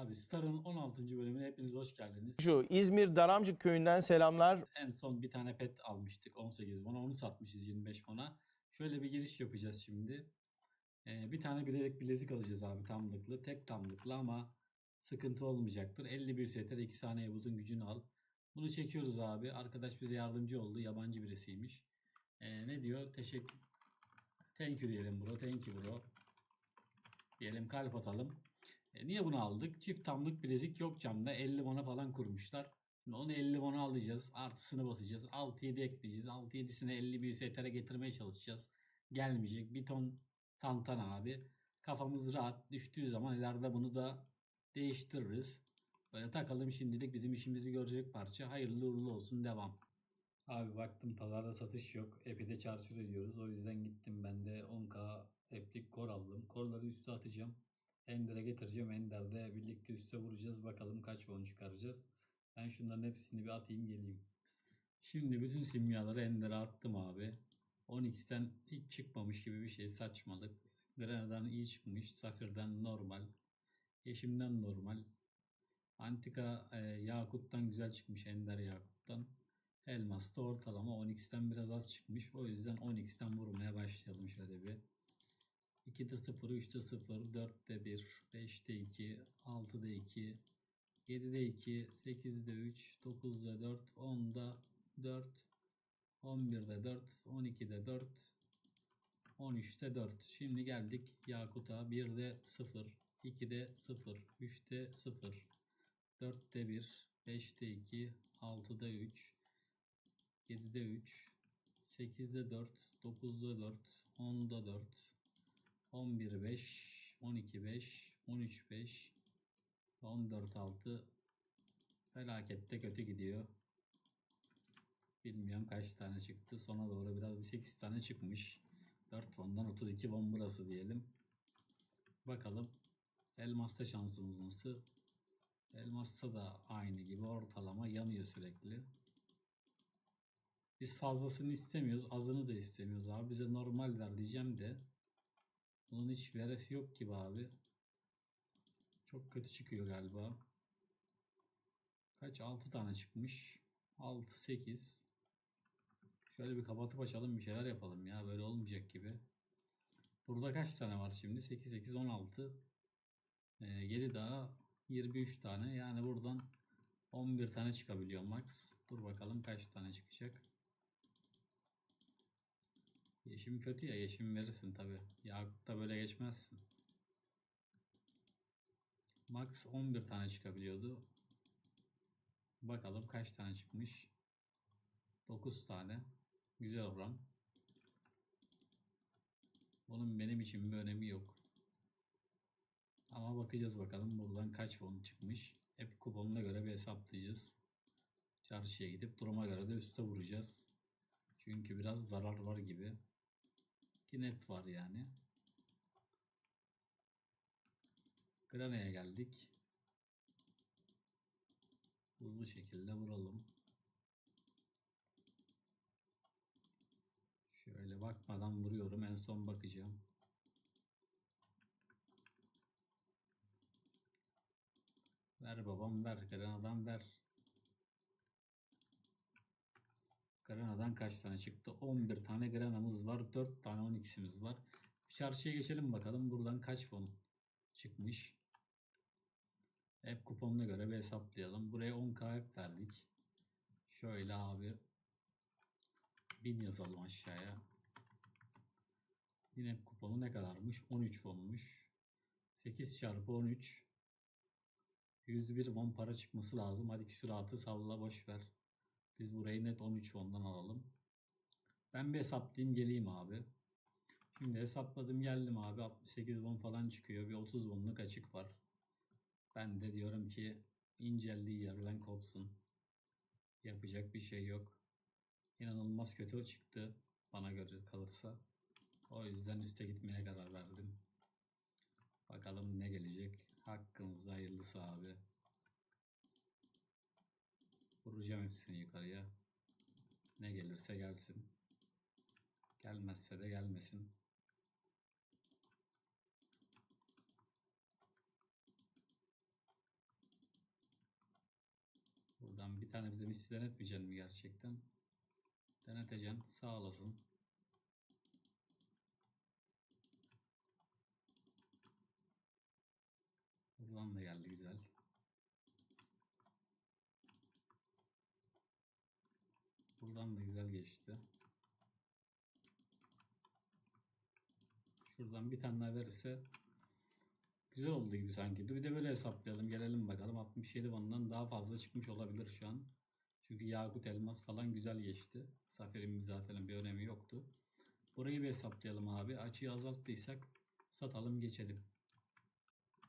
Abi Star'ın 16. bölümüne hepiniz hoş geldiniz. Şu İzmir Daramcık köyünden selamlar. En son bir tane pet almıştık 18 fona. Onu satmışız 25 fona. Şöyle bir giriş yapacağız şimdi. Ee, bir tane bilerek bilezik alacağız abi tamlıklı. Tek tamlıklı ama sıkıntı olmayacaktır. 51 STR 2 saniye buzun gücünü al. Bunu çekiyoruz abi. Arkadaş bize yardımcı oldu. Yabancı birisiymiş. Ee, ne diyor? Teşekkür. Thank you diyelim bro. Thank you bro. Diyelim kalp atalım. E, niye bunu aldık? Çift tamlık bilezik yok camda. 50 won'a falan kurmuşlar. Şimdi onu 50 won'a alacağız. Artısını basacağız. 6-7 ekleyeceğiz. 6-7'sine 50 bir STR getirmeye çalışacağız. Gelmeyecek. Bir ton tantan abi. Kafamız rahat. Düştüğü zaman ileride bunu da değiştiririz. Böyle takalım şimdilik bizim işimizi görecek parça. Hayırlı uğurlu olsun. Devam. Abi baktım pazarda satış yok. Epey'de çarşur ediyoruz. O yüzden gittim ben de 10k eplik kor aldım. Korları üste atacağım. Ender'e getireceğim. Ender'de birlikte üste vuracağız. Bakalım kaç won çıkaracağız. Ben şunların hepsini bir atayım geleyim. Şimdi bütün simyaları Ender'e attım abi. 10x'ten hiç çıkmamış gibi bir şey saçmalık. Grana'dan iyi çıkmış. Safir'den normal. Yeşim'den normal. Antika e, Yakut'tan güzel çıkmış Ender Yakut'tan. Elmas da ortalama 10x'ten biraz az çıkmış. O yüzden 10x'ten vurmaya başlayalım şöyle bir. 2'de 0, 3'te 0, 4'te 1, 5'te 2, 6'da 2, 7'de 2, 8'de 3, 9'da 4, 10'da 4, 11'de 4, 12'de 4, 13'te 4. Şimdi geldik Yakut'a 1'de 0, 2'de 0, 3'te 0, 4'te 1, 5'te 2, 6'da 3, 7'de 3, 8'de 4, 9'da 4, 10'da 4, 11 5, 12 5, 13 5, 14 6 felakette kötü gidiyor. Bilmiyorum kaç tane çıktı. Sona doğru biraz bir 8 tane çıkmış. 4 fondan 32 won burası diyelim. Bakalım Elmas'ta şansımız nasıl? Elmas'ta da aynı gibi ortalama yanıyor sürekli. Biz fazlasını istemiyoruz. Azını da istemiyoruz abi. Bize normal ver diyeceğim de. Bunun hiç veresi yok gibi abi. Çok kötü çıkıyor galiba. Kaç? 6 tane çıkmış. 6, 8. Şöyle bir kapatıp açalım bir şeyler yapalım ya. Böyle olmayacak gibi. Burada kaç tane var şimdi? 8, 8, 16. Ee, 7 daha 23 tane. Yani buradan 11 tane çıkabiliyor max. Dur bakalım kaç tane çıkacak. Yeşim kötü ya. Yeşim verirsin tabi. Yakut'ta böyle geçmezsin. Max 11 tane çıkabiliyordu. Bakalım kaç tane çıkmış. 9 tane. Güzel oran. Bunun benim için bir önemi yok. Ama bakacağız bakalım buradan kaç won çıkmış. Hep kuponuna göre bir hesaplayacağız. Çarşıya gidip duruma göre de üste vuracağız. Çünkü biraz zarar var gibi. Ki net var yani. Grana'ya geldik. Hızlı şekilde vuralım. Şöyle bakmadan vuruyorum. En son bakacağım. Ver babam ver. Grana'dan ver. Grana'dan kaç tane çıktı? 11 tane Grana'mız var. 4 tane 12'simiz var. Çarşıya geçelim bakalım. Buradan kaç fon çıkmış. Hep kuponuna göre bir hesaplayalım. Buraya 10k hep verdik. Şöyle abi. 1000 yazalım aşağıya. Yine kuponu ne kadarmış? 13 fonmuş. 8 çarpı 13. 101 won para çıkması lazım. Hadi küsuratı salla boş ver. Biz burayı net 13 ondan alalım. Ben bir hesaplayayım geleyim abi. Şimdi hesapladım geldim abi. 68 won falan çıkıyor. Bir 30 wonluk açık var. Ben de diyorum ki inceldiği yerden kopsun. Yapacak bir şey yok. İnanılmaz kötü çıktı bana göre kalırsa. O yüzden üste gitmeye karar verdim. Bakalım ne gelecek. Hakkımızda hayırlısı abi. Vuracağım hepsini yukarıya. Ne gelirse gelsin. Gelmezse de gelmesin. Şuradan bir tane bize misli denetmeyeceksin mi gerçekten? Deneteceksin. Sağ olasın. Buradan da geldi güzel. Buradan da güzel geçti. Şuradan bir tane daha verirse güzel oldu gibi sanki. Bir de böyle hesaplayalım. Gelelim bakalım. 67 bandan daha fazla çıkmış olabilir şu an. Çünkü Yakut Elmas falan güzel geçti. Zafer'in zaten bir önemi yoktu. Burayı bir hesaplayalım abi. Açıyı azalttıysak satalım geçelim.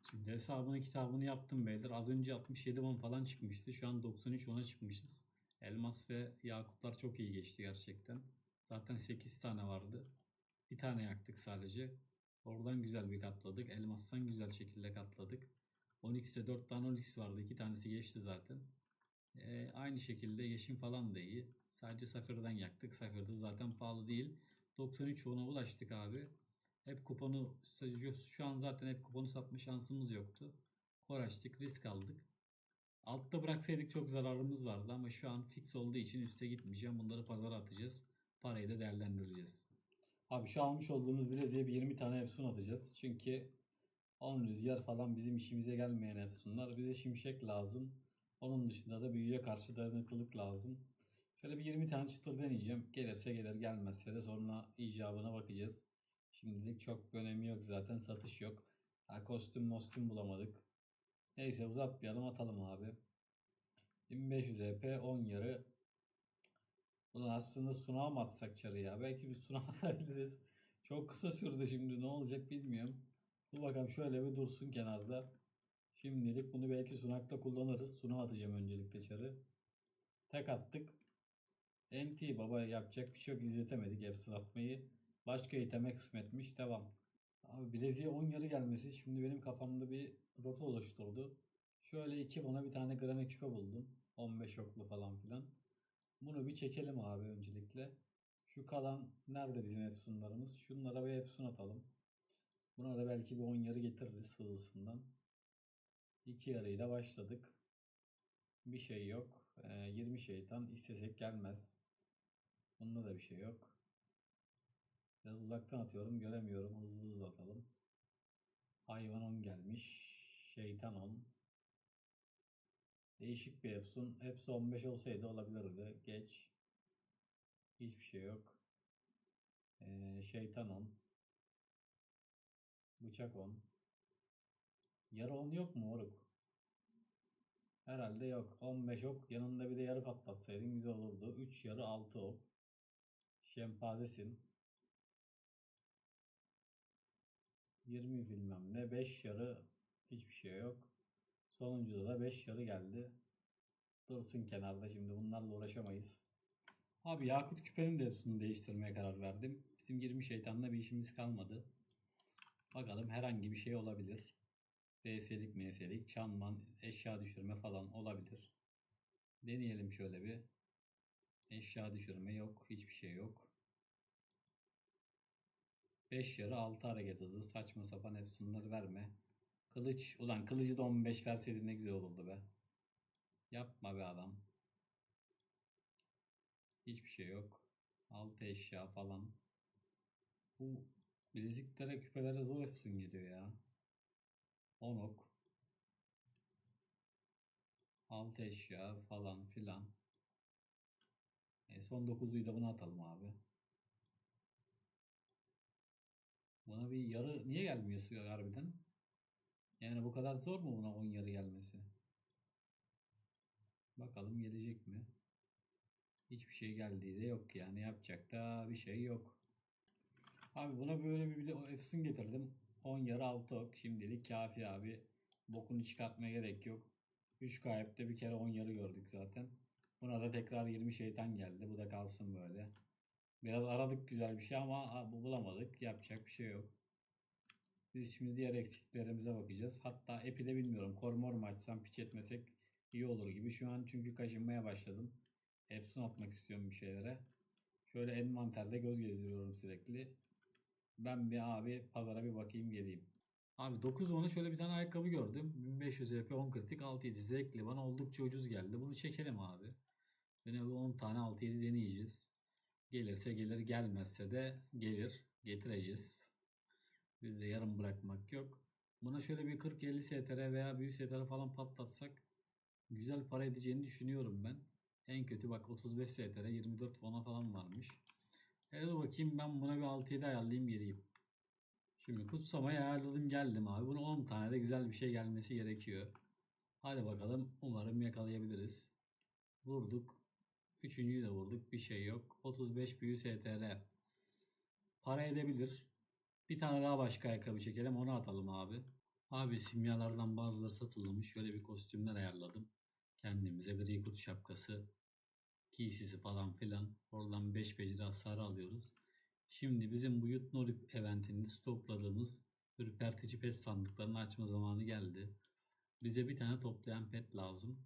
Şimdi hesabını kitabını yaptım beyler. Az önce 67 won falan çıkmıştı. Şu an 93 won'a çıkmışız. Elmas ve yakutlar çok iyi geçti gerçekten. Zaten 8 tane vardı. Bir tane yaktık sadece. Oradan güzel bir katladık. Elmastan güzel şekilde katladık. Onyx'te 4 tane Onyx vardı. 2 tanesi geçti zaten. Ee, aynı şekilde yeşim falan da iyi. Sadece Safir'den yaktık. Safir'de zaten pahalı değil. 93 won'a ulaştık abi. Hep kuponu şu an zaten hep kuponu satma şansımız yoktu. Uğraştık, risk aldık. Altta bıraksaydık çok zararımız vardı ama şu an fix olduğu için üste gitmeyeceğim. Bunları pazara atacağız. Parayı da değerlendireceğiz. Abi şu almış olduğumuz bileziğe bir 20 tane efsun atacağız. Çünkü 10 rüzgar falan bizim işimize gelmeyen efsunlar. Bize şimşek lazım. Onun dışında da büyüye karşı dayanıklılık lazım. Şöyle bir 20 tane çıtır deneyeceğim. Gelirse gelir gelmezse de sonra icabına bakacağız. Şimdilik çok önemi yok zaten satış yok. Ha, kostüm mostüm bulamadık. Neyse uzatmayalım atalım abi. 1500 EP 10 yarı. Ulan aslında sunağa mı atsak çarı ya? Belki bir sunağa atabiliriz. Çok kısa sürdü şimdi ne olacak bilmiyorum. Dur bakalım şöyle bir dursun kenarda. Şimdilik bunu belki sunakta kullanırız. Sunağa atacağım öncelikle çarı. Tek attık. NT baba yapacak bir şey yok izletemedik efsun atmayı. Başka iteme kısmetmiş devam. Abi bileziğe 10 yarı gelmesi şimdi benim kafamda bir rota oluşturdu. Şöyle iki bana bir tane grame küpe buldum. 15 oklu falan filan. Bunu bir çekelim abi öncelikle. Şu kalan nerede bizim efsunlarımız? Şunlara bir efsun atalım. Buna da belki bir 10 yarı getiririz hızlısından. İki yarıyla başladık. Bir şey yok. Ee, 20 şeytan istesek gelmez. Bunda da bir şey yok. Biraz uzaktan atıyorum. Göremiyorum. Hızlı hızlı atalım. Hayvan 10 gelmiş. Şeytan 10. Değişik bir efsun. Hepsi 15 olsaydı olabilirdi. Geç. Hiçbir şey yok. Ee, şeytan 10. Bıçak 10. Yarı 10 yok mu moruk? Herhalde yok. 15 ok. Yanında bir de yarı patlatsaydın güzel olurdu. 3 yarı 6 ok. Şempazesin. 20 bilmem ne 5 yarı hiçbir şey yok. Sonuncuda da 5 yarı geldi. Dursun kenarda şimdi bunlarla uğraşamayız. Abi Yakut küpenin de üstünü değiştirmeye karar verdim. Bizim 20 şeytanla bir işimiz kalmadı. Bakalım herhangi bir şey olabilir. VS'lik MS'lik, çanman, eşya düşürme falan olabilir. Deneyelim şöyle bir. Eşya düşürme yok. Hiçbir şey yok. 5 yarı 6 hareket hızı. Saçma sapan efsunları verme. Kılıç. Ulan kılıcı da 15 verseydin ne güzel olurdu be. Yapma be adam. Hiçbir şey yok. 6 eşya falan. Bu bileziklere küpelere zor efsun geliyor ya. 10 ok. 6 eşya falan filan. E son 9'uyu da buna atalım abi. Buna bir yarı niye gelmiyor harbiden? Yani bu kadar zor mu buna 10 yarı gelmesi? Bakalım gelecek mi? Hiçbir şey geldiği de yok yani yapacak da bir şey yok. Abi buna böyle bir, o efsun getirdim. 10 yarı 6 ok. Şimdilik kafi abi. Bokunu çıkartmaya gerek yok. 3 kayıpta bir kere 10 yarı gördük zaten. Buna da tekrar 20 şeytan geldi. Bu da kalsın böyle. Biraz aradık güzel bir şey ama bu bulamadık. Yapacak bir şey yok. Biz şimdi diğer eksiklerimize bakacağız. Hatta epi de bilmiyorum. Kormor mu açsam piç etmesek iyi olur gibi. Şu an çünkü kaşınmaya başladım. Efsun atmak istiyorum bir şeylere. Şöyle envanterde göz gezdiriyorum sürekli. Ben bir abi pazara bir bakayım geleyim. Abi 9 onu şöyle bir tane ayakkabı gördüm. 1500 EP 10 kritik 6-7 zevkli bana oldukça ucuz geldi. Bunu çekelim abi. Yine bir 10 tane 6-7 deneyeceğiz. Gelirse gelir gelmezse de gelir. Getireceğiz. Bizde yarım bırakmak yok. Buna şöyle bir 40-50 STR veya büyük STR falan patlatsak güzel para edeceğini düşünüyorum ben. En kötü bak 35 STR 24 fona falan varmış. Hele bakayım ben buna bir 6-7 ayarlayayım geleyim. Şimdi kutsamayı ayarladım geldim abi. Buna 10 tane de güzel bir şey gelmesi gerekiyor. Hadi bakalım umarım yakalayabiliriz. Vurduk. Üçüncüyü de vurduk. Bir şey yok. 35 büyü STR. Para edebilir. Bir tane daha başka ayakkabı çekelim onu atalım abi. Abi simyalardan bazıları satılmış. Şöyle bir kostümler ayarladım. Kendimize gri kurt şapkası, giysisi falan filan. Oradan 5 beceri hasarı alıyoruz. Şimdi bizim bu Yutnorip eventinde stokladığımız ürpertici pet sandıklarını açma zamanı geldi. Bize bir tane toplayan pet lazım.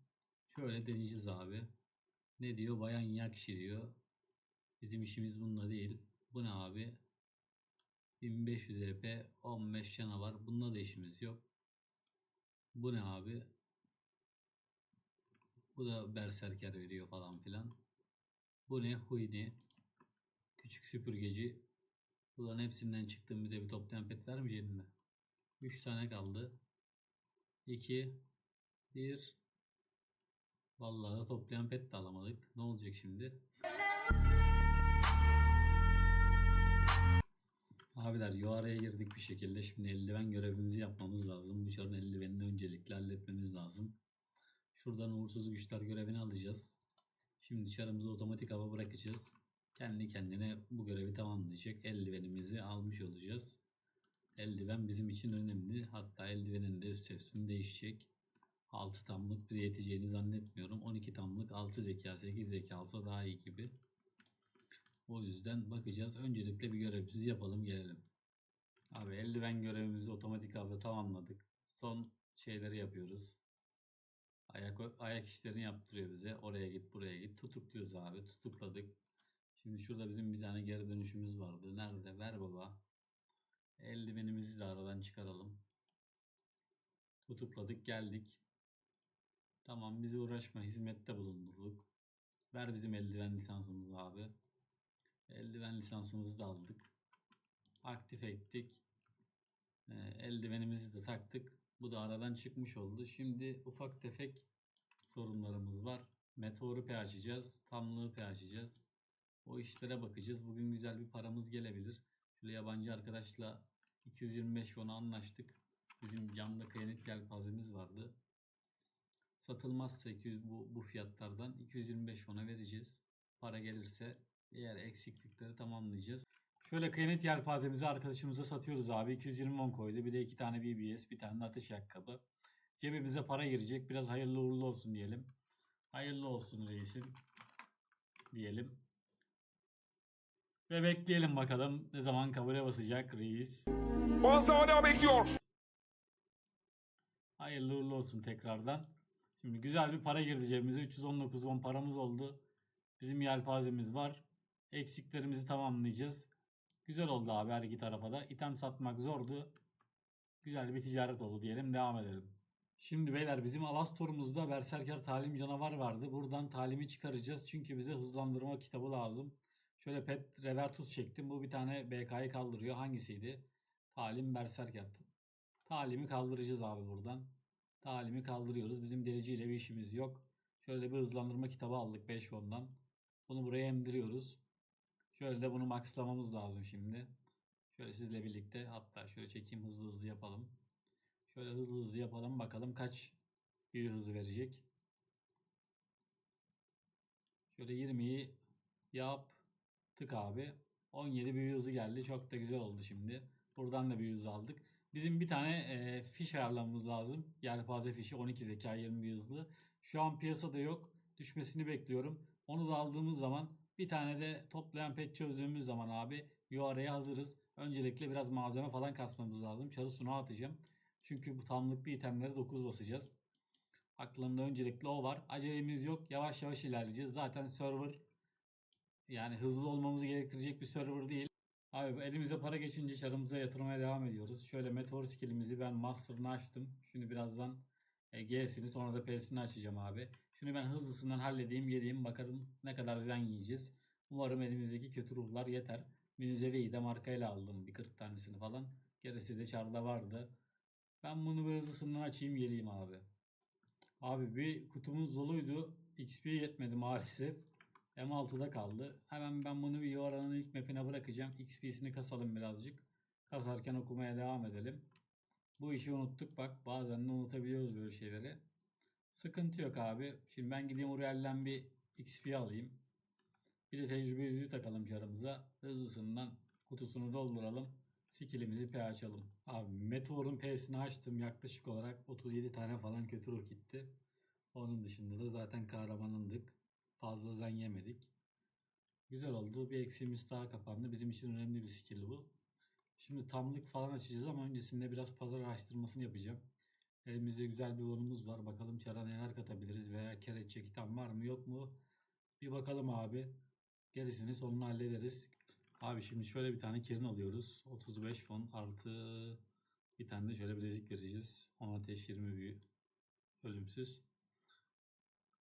Şöyle deneyeceğiz abi. Ne diyor? Bayan Yakşi diyor. Bizim işimiz bununla değil. Bu ne abi? 1500 EP 15 canavar. Bununla da işimiz yok. Bu ne abi? Bu da berserker veriyor falan filan. Bu ne? Huyni. Küçük süpürgeci. Bunların hepsinden çıktım bize bir toplayan pet vermeyecek mi? 3 tane kaldı. 2 1 Vallahi toplayan pet de alamadık. Ne olacak şimdi? Abiler yuarıya girdik bir şekilde. Şimdi eldiven görevimizi yapmamız lazım. Çarın eldivenini öncelikle halletmemiz lazım. Şuradan uğursuz güçler görevini alacağız. Şimdi çarımızı otomatik hava bırakacağız. Kendi kendine bu görevi tamamlayacak. Eldivenimizi almış olacağız. Eldiven bizim için önemli. Hatta eldivenin de üst üstünü değişecek. 6 tamlık bize yeteceğini zannetmiyorum. 12 tamlık 6 zeka 8 zeka olsa daha iyi gibi. O yüzden bakacağız. Öncelikle bir görevimizi yapalım gelelim. Abi eldiven görevimizi otomatik avda tamamladık. Son şeyleri yapıyoruz. Ayak, ayak işlerini yaptırıyor bize. Oraya git buraya git. Tutukluyoruz abi. Tutukladık. Şimdi şurada bizim bir tane geri dönüşümüz vardı. Nerede? Ver baba. Eldivenimizi de aradan çıkaralım. Tutukladık geldik. Tamam bizi uğraşma. Hizmette bulundurduk. Ver bizim eldiven lisansımızı abi. Eldiven lisansımızı da aldık. Aktif ettik. Ee, eldivenimizi de taktık. Bu da aradan çıkmış oldu. Şimdi ufak tefek sorunlarımız var. Meteoru P açacağız. Tamlığı P açacağız. O işlere bakacağız. Bugün güzel bir paramız gelebilir. Şöyle yabancı arkadaşla 225 fona anlaştık. Bizim camda kıyanet yelpazemiz vardı. Satılmazsa 200, bu, bu fiyatlardan 225 fona vereceğiz. Para gelirse diğer eksiklikleri tamamlayacağız. Şöyle kıyamet yelpazemizi arkadaşımıza satıyoruz abi. 220 won koydu. Bir de iki tane BBS, bir tane de ateş ayakkabı. Cebimize para girecek. Biraz hayırlı uğurlu olsun diyelim. Hayırlı olsun reisim. Diyelim. Ve bekleyelim bakalım ne zaman kabule basacak reis. Fazla adam bekliyor. Hayırlı uğurlu olsun tekrardan. Şimdi güzel bir para girdi cebimize. 319 won paramız oldu. Bizim yelpazemiz var. Eksiklerimizi tamamlayacağız. Güzel oldu abi her iki tarafa da. İtem satmak zordu. Güzel bir ticaret oldu diyelim. Devam edelim. Şimdi beyler bizim Alastor'umuzda Berserker talim canavar vardı. Buradan talimi çıkaracağız. Çünkü bize hızlandırma kitabı lazım. Şöyle Pet Revertus çektim. Bu bir tane BK'yı kaldırıyor. Hangisiydi? Talim Berserker. Talimi kaldıracağız abi buradan. Talimi kaldırıyoruz. Bizim deliciyle bir işimiz yok. Şöyle bir hızlandırma kitabı aldık 5 fondan. Bunu buraya emdiriyoruz. Şöyle de bunu maxlamamız lazım şimdi. Şöyle sizle birlikte hatta şöyle çekeyim hızlı hızlı yapalım. Şöyle hızlı hızlı yapalım bakalım kaç büyü hızı verecek. Şöyle 20'yi yaptık abi. 17 büyü hızı geldi. Çok da güzel oldu şimdi. Buradan da büyü hızı aldık. Bizim bir tane e, fiş ayarlamamız lazım. Yelpaze fişi 12 zeka 20 büyü hızlı. Şu an piyasada yok. Düşmesini bekliyorum. Onu da aldığımız zaman bir tane de toplayan pet çözdüğümüz zaman abi UR'ya hazırız. Öncelikle biraz malzeme falan kasmamız lazım. Çarı sunağı atacağım. Çünkü bu tamlıklı itemlere 9 basacağız. Aklımda öncelikle o var. Acelemiz yok. Yavaş yavaş ilerleyeceğiz. Zaten server yani hızlı olmamızı gerektirecek bir server değil. Abi elimize para geçince çarımıza yatırmaya devam ediyoruz. Şöyle meteor skillimizi ben master'ını açtım. Şimdi birazdan e, G'sini sonra da P'sini açacağım abi. Şunu ben hızlısından halledeyim geleyim bakalım ne kadar zen yiyeceğiz. Umarım elimizdeki kötü ruhlar yeter. Münzeveyi de markayla aldım bir 40 tanesini falan. Gerisi de çarda vardı. Ben bunu bir hızlısından açayım geleyim abi. Abi bir kutumuz doluydu. XP yetmedi maalesef. M6'da kaldı. Hemen ben bunu bir Yoran'ın ilk mapine bırakacağım. XP'sini kasalım birazcık. Kasarken okumaya devam edelim. Bu işi unuttuk bak. Bazen de unutabiliyoruz böyle şeyleri. Sıkıntı yok abi. Şimdi ben gideyim Uriel'den bir XP alayım. Bir de tecrübe yüzüğü takalım çarımıza. Hızlısından kutusunu dolduralım. Skillimizi P açalım. Abi Meteor'un P'sini açtım. Yaklaşık olarak 37 tane falan kötü ruh gitti. Onun dışında da zaten kahramanındık. Fazla zen yemedik. Güzel oldu. Bir eksiğimiz daha kapandı. Bizim için önemli bir skill bu. Şimdi tamlık falan açacağız ama öncesinde biraz pazar araştırmasını yapacağım. Elimizde güzel bir onumuz var. Bakalım çara neler katabiliriz veya kere item var mı yok mu? Bir bakalım abi. Gerisini sonunu hallederiz. Abi şimdi şöyle bir tane kirin alıyoruz. 35 fon artı bir tane de şöyle bilezik vereceğiz. 10 ateş 20 büyü. Ölümsüz.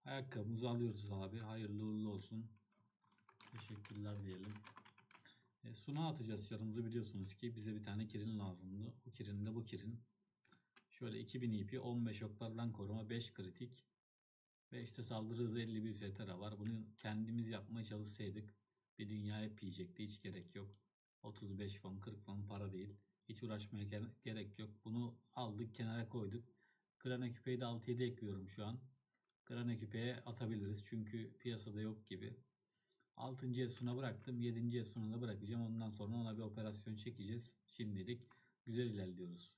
Ayakkabımızı alıyoruz abi. Hayırlı uğurlu olsun. Teşekkürler diyelim. Suna atacağız yanımızı biliyorsunuz ki bize bir tane kirin lazımdı. Bu kirin de bu kirin. Şöyle 2000 IP 15 oklardan koruma 5 kritik. Ve işte saldırı hızı 50 bir setera var. Bunu kendimiz yapmaya çalışsaydık bir dünya hep yiyecekti. Hiç gerek yok. 35 fon 40 fon para değil. Hiç uğraşmaya gere- gerek yok. Bunu aldık kenara koyduk. Krana küpeyi de 6-7 ekliyorum şu an. Krana küpeye atabiliriz. Çünkü piyasada yok gibi. 6. Efsun'a bıraktım. 7. Efsun'a da bırakacağım. Ondan sonra ona bir operasyon çekeceğiz. Şimdilik güzel ilerliyoruz.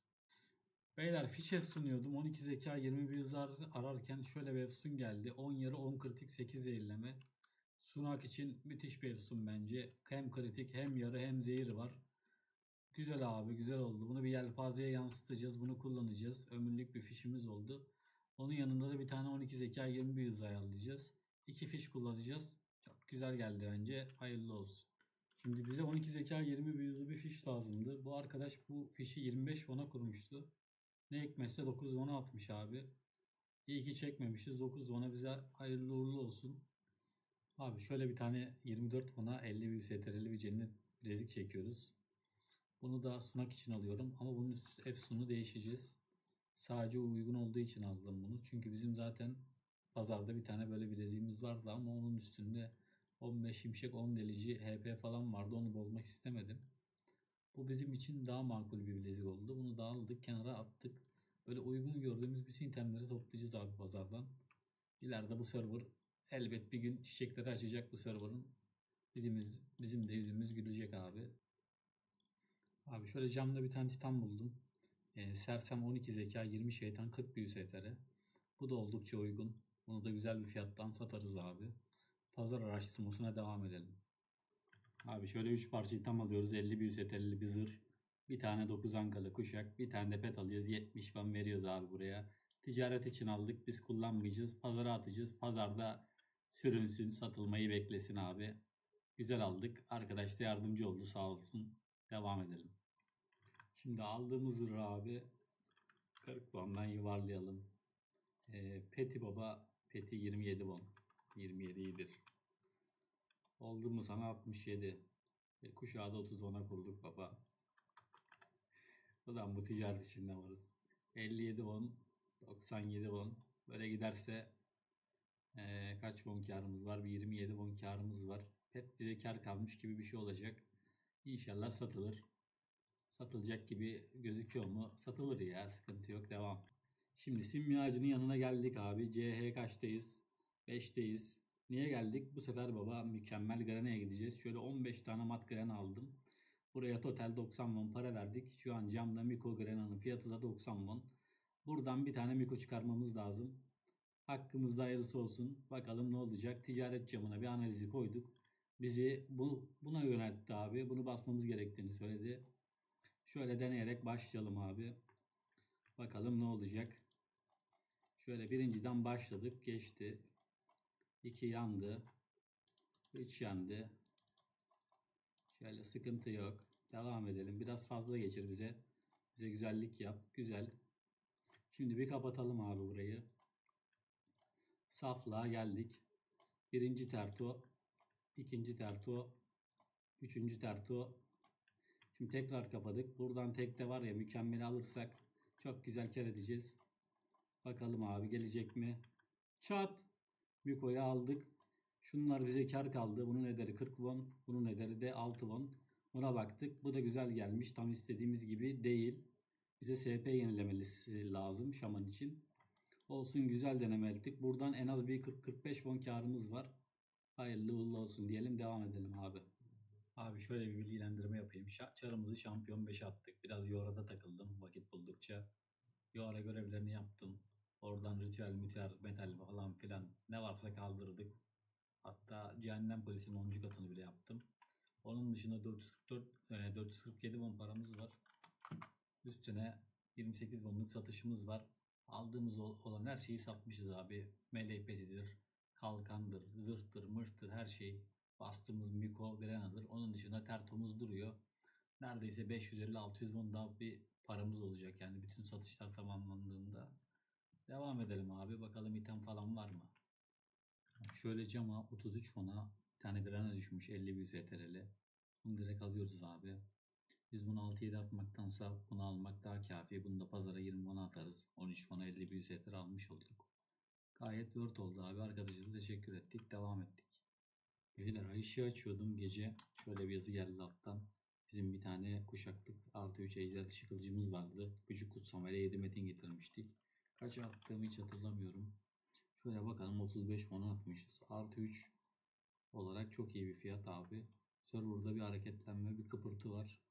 Beyler fiş sunuyordum. 12 zeka 21 hız ar- ararken şöyle bir efsun geldi. 10 yarı 10 kritik 8 zehirleme. Sunak için müthiş bir efsun bence. Hem kritik hem yarı hem zehir var. Güzel abi güzel oldu. Bunu bir yelpazeye yansıtacağız. Bunu kullanacağız. Ömürlük bir fişimiz oldu. Onun yanında da bir tane 12 zeka 21 hız ayarlayacağız. İki fiş kullanacağız. Güzel geldi bence. Hayırlı olsun. Şimdi bize 12 zeka 20 bir hızlı bir fiş lazımdı. Bu arkadaş bu fişi 25 fona kurmuştu. Ne ekmezse 9 ona atmış abi. İyi ki çekmemişiz. 9 ona bize hayırlı uğurlu olsun. Abi şöyle bir tane 24 fona 50 bir STR'li bir cennet bilezik çekiyoruz. Bunu da sunak için alıyorum ama bunun efsunu değişeceğiz. Sadece uygun olduğu için aldım bunu. Çünkü bizim zaten pazarda bir tane böyle bileziğimiz vardı ama onun üstünde 15 şimşek 10 delici HP falan vardı. Onu bozmak istemedim. Bu bizim için daha makul bir bilezik oldu. Bunu da aldık kenara attık. Böyle uygun gördüğümüz bütün itemleri toplayacağız abi pazardan. İleride bu server elbet bir gün çiçekleri açacak bu serverın. Bizimiz, bizim de yüzümüz gülecek abi. Abi şöyle camda bir tane titan buldum. Ee, Sersem 12 zeka 20 şeytan 40 büyü STR. Bu da oldukça uygun. Bunu da güzel bir fiyattan satarız abi. Pazar araştırmasına devam edelim. Abi şöyle 3 parça item alıyoruz. 50 bir set 50 bir zırh. Bir tane 9 ankalı kuşak. Bir tane de pet alıyoruz. 70 falan veriyoruz abi buraya. Ticaret için aldık. Biz kullanmayacağız. Pazara atacağız. Pazarda sürünsün. Satılmayı beklesin abi. Güzel aldık. Arkadaş da yardımcı oldu sağ olsun. Devam edelim. Şimdi aldığımız zırhı abi 40 puandan yuvarlayalım. Ee, Peti Baba Peti 27 won. 27 iyidir. Oldu mu sana 67. E, kuşağı da 30 ona kurduk baba. Ulan bu ticaret içinde varız. 57 won. 97 won. Böyle giderse e, kaç won karımız var? Bir 27 won karımız var. Hep bize kar kalmış gibi bir şey olacak. İnşallah satılır. Satılacak gibi gözüküyor mu? Satılır ya. Sıkıntı yok. Devam. Şimdi simyacının yanına geldik abi. CH kaçtayız? 5'teyiz. Niye geldik? Bu sefer baba mükemmel graneye gideceğiz. Şöyle 15 tane mat gren aldım. Buraya total 90 won para verdik. Şu an camda Miko Grena'nın fiyatı da 90 won. Buradan bir tane Miko çıkarmamız lazım. Hakkımızda hayırlısı olsun. Bakalım ne olacak. Ticaret camına bir analizi koyduk. Bizi bu, buna yöneltti abi. Bunu basmamız gerektiğini söyledi. Şöyle deneyerek başlayalım abi. Bakalım ne olacak. Şöyle birinciden başladık. Geçti. 2 yandı. 3 yandı. Şöyle sıkıntı yok. Devam edelim. Biraz fazla geçir bize. Bize güzellik yap. Güzel. Şimdi bir kapatalım abi burayı. Saflığa geldik. Birinci terto. ikinci terto. Üçüncü terto. Şimdi tekrar kapadık. Buradan tekte var ya mükemmel alırsak çok güzel kar edeceğiz. Bakalım abi gelecek mi? Çat. Miko'yu aldık. Şunlar bize kar kaldı. Bunun ederi 40 won. Bunun ederi de 6 won. Buna baktık. Bu da güzel gelmiş. Tam istediğimiz gibi değil. Bize SP yenilemesi lazım şaman için. Olsun güzel denemelik. Buradan en az bir 40-45 won karımız var. Hayırlı uğurlu olsun diyelim. Devam edelim abi. Abi şöyle bir bilgilendirme yapayım. Çarımızı şampiyon 5'e attık. Biraz Yora'da takıldım vakit buldukça. Yora görevlerini yaptım. Oradan ritüel, müter, metal falan filan ne varsa kaldırdık. Hatta cehennem polisinin 10. katını bile yaptım. Onun dışında 444, e, 447 won paramız var. Üstüne 28 wonluk satışımız var. Aldığımız ol- olan her şeyi satmışız abi. Meleğ petidir, kalkandır, zırhtır, mırhtır her şey. Bastığımız Miko, Grena'dır. Onun dışında Tertomuz duruyor. Neredeyse 550-600 won daha bir paramız olacak yani bütün satışlar tamamlandığında. Devam edelim abi. Bakalım item falan var mı? Şöyle cama 33 fona bir tane grana düşmüş 50 büyü STRL. Bunu direkt alıyoruz abi. Biz bunu 6-7 atmaktansa bunu almak daha kafi. Bunu da pazara 20 fona atarız. 13 fona 50 büyü STR almış olduk. Gayet word oldu abi. Arkadaşa da teşekkür ettik. Devam ettik. Beyler ay ışığı açıyordum gece. Şöyle bir yazı geldi alttan. Bizim bir tane kuşaklık artı 3 ejder dışı kılıcımız vardı. Küçük kutsamayla 7 metin getirmiştik. Kaç attığımı hiç hatırlamıyorum. Şöyle bakalım 35 won atmışız. Artı 3 olarak çok iyi bir fiyat abi. Server'da bir hareketlenme, bir kıpırtı var.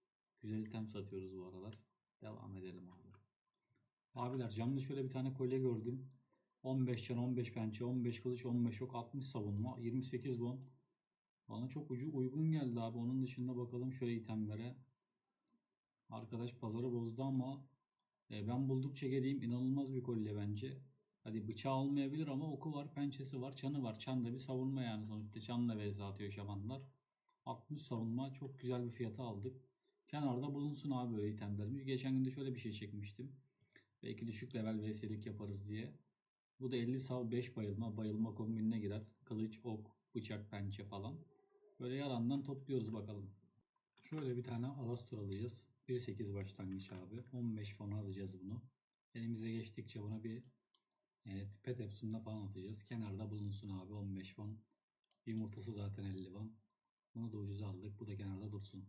Güzel item satıyoruz bu aralar. Devam edelim abi. Abiler camda şöyle bir tane kolye gördüm. 15 can, 15 pençe, 15 kılıç, 15 ok, 60 savunma, 28 won. Bana çok ucu uygun geldi abi. Onun dışında bakalım şöyle itemlere. Arkadaş pazarı bozdu ama e, ben buldukça geleyim inanılmaz bir kolye bence. Hadi bıçağı olmayabilir ama oku var, pençesi var, çanı var. Çan da bir savunma yani sonuçta çanla vs atıyor şamanlar. 60 savunma çok güzel bir fiyata aldık. Kenarda bulunsun abi böyle itemlerimiz. Geçen gün de şöyle bir şey çekmiştim. Belki düşük level vs'lik yaparız diye. Bu da 50 sav 5 bayılma. Bayılma kombinine girer. Kılıç, ok, bıçak, pençe falan. Böyle yalandan topluyoruz bakalım. Şöyle bir tane Alastor alacağız. 1.8 başlangıç abi. 15 fon alacağız bunu. Elimize geçtikçe buna bir evet, pet efsununa falan atacağız. Kenarda bulunsun abi 15 fon. Yumurtası zaten 50 fon. Bunu da ucuza aldık. Bu da kenarda dursun.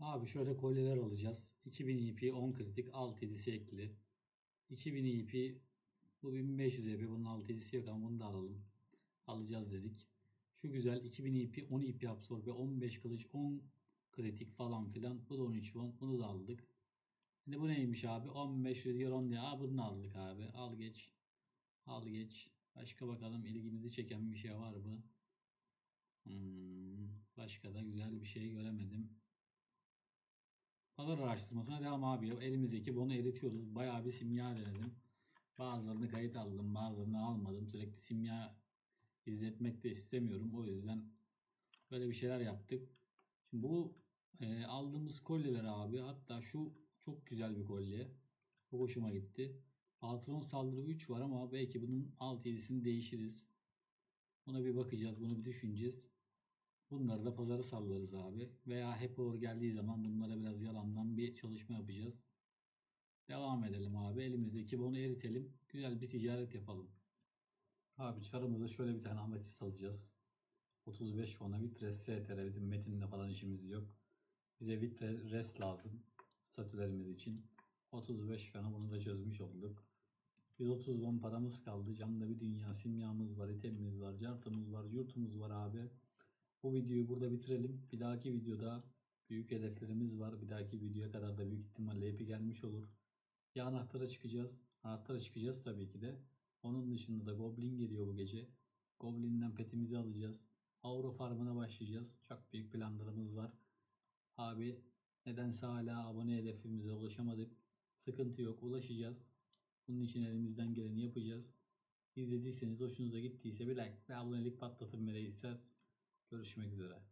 Abi şöyle kolyeler alacağız. 2000 EP 10 kritik 6 7'si ekli. 2000 EP bu 1500 EP bunun 6 7'si yok ama bunu da alalım. Alacağız dedik. Şu güzel 2000 EP 10 EP absorbe 15 kılıç 10 kritik falan filan. Bu da 13 won. Bunu da aldık. Şimdi bu neymiş abi? 15 rüzgar 10 diye. Aa bunu da aldık abi. Al geç. Al geç. Başka bakalım ilgimizi çeken bir şey var mı? Hmm, başka da güzel bir şey göremedim. Pazar araştırmasına devam abi. Elimizdeki bunu eritiyoruz. Bayağı bir simya denedim. Bazılarını kayıt aldım, bazılarını almadım. Sürekli simya izletmek de istemiyorum. O yüzden böyle bir şeyler yaptık. Şimdi bu e, aldığımız kolyeler abi hatta şu çok güzel bir kolye. Çok hoşuma gitti. Patron saldırı 3 var ama belki bunun 6-7'sini değişiriz. Buna bir bakacağız, bunu bir düşüneceğiz. Bunları da pazarı sallarız abi. Veya hep olur geldiği zaman bunlara biraz yalandan bir çalışma yapacağız. Devam edelim abi. Elimizdeki bunu eritelim. Güzel bir ticaret yapalım. Abi çarımızda şöyle bir tane ametist alacağız. 35 fona vitres, STR, bizim metinle falan işimiz yok. Bize vitres lazım. Statülerimiz için. 35 fona bunu da çözmüş olduk. 130 won paramız kaldı. Camda bir dünya simyamız var, itemimiz var, cartımız var, yurtumuz var abi. Bu videoyu burada bitirelim. Bir dahaki videoda büyük hedeflerimiz var. Bir dahaki videoya kadar da büyük ihtimalle hepi gelmiş olur. Ya anahtara çıkacağız. Anahtara çıkacağız tabii ki de. Onun dışında da Goblin geliyor bu gece. Goblin'den petimizi alacağız. Auro farmına başlayacağız. Çok büyük planlarımız var. Abi nedense hala abone hedefimize ulaşamadık. Sıkıntı yok ulaşacağız. Bunun için elimizden geleni yapacağız. İzlediyseniz hoşunuza gittiyse bir like ve abonelik patlatın beni ister. Görüşmek üzere.